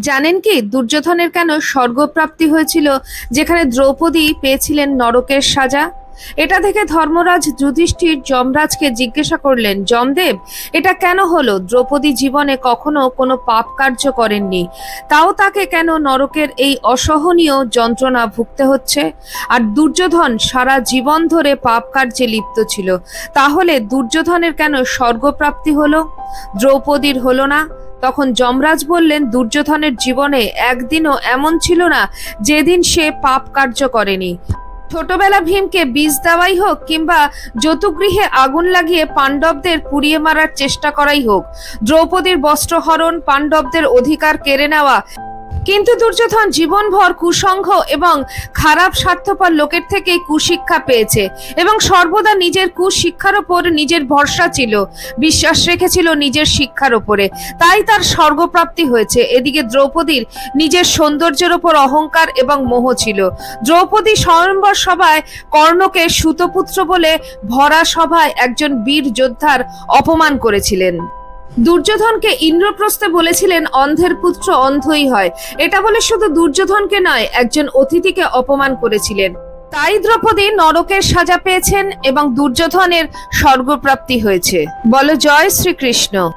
জানেন কি, দুর্যোধনের কেন স্বর্গপ্রাপ্তি হয়েছিল যেখানে দ্রৌপদী পেয়েছিলেন নরকের সাজা? এটা থেকে ধর্মরাজ যুধিষ্ঠির যমরাজকে জিজ্ঞাসা করলেন, যমদেব, এটা কেন হলো? দ্রৌপদী জীবনে কখনো কোনো পাপ কার্য করেননি। তাও তাকে কেন নরকের এই অসহনীয় যন্ত্রণা ভুগতে হচ্ছে? আর দুর্যোধন সারা জীবন ধরে পাপ কার্যে লিপ্ত ছিল। তাহলে দুর্যোধনের কেন স্বর্গপ্রাপ্তি হলো? দ্রৌপদীর হলো না? তখন যমরাজ বললেন, দুর্যোধনের জীবনে একদিনও এমন ছিল না যেদিন সে পাপ কার্য করেনি। ছোটবেলা ভীমকে বীজ দেওয়াই হোক কিংবা যতুগৃহে আগুন লাগিয়ে পাণ্ডবদের পুড়িয়ে মারার চেষ্টা করাই হোক, দ্রৌপদীর বস্ত্রহরণ পাণ্ডবদের অধিকার কেড়ে নেওয়া কিন্তু দুর্যোধন জীবনভর কুসংঘ এবং খারাপ স্বার্থপর লোকের থেকেই কুশিক্ষা পেয়েছে এবং সর্বদা নিজের কুশিক্ষার ওপর নিজের ভরসা ছিল, বিশ্বাস রেখেছিল নিজের শিক্ষার ওপরে। তাই তার স্বর্গপ্রাপ্তি হয়েছে। এদিকে দ্রৌপদীর নিজের সৌন্দর্যের ওপর অহংকার এবং মোহ ছিল। দ্রৌপদী স্বয়ম্বর সভায় কর্ণকে সুতপুত্র বলে ভরা সভায় একজন বীর যোদ্ধার অপমান করেছিলেন। দুর্যোধনকে ইন্দ্রপ্রস্থে বলেছিলেন, অন্ধের পুত্র অন্ধই হয়। এটা বলে শুধু দুর্যোধনকে নয়, একজন অতিথিকে অপমান করেছিলেন। তাই দ্রৌপদী নরকের সাজা পেয়েছেন এবং দুর্যোধনের স্বর্গপ্রাপ্তি হয়েছে। বলো জয় শ্রীকৃষ্ণ।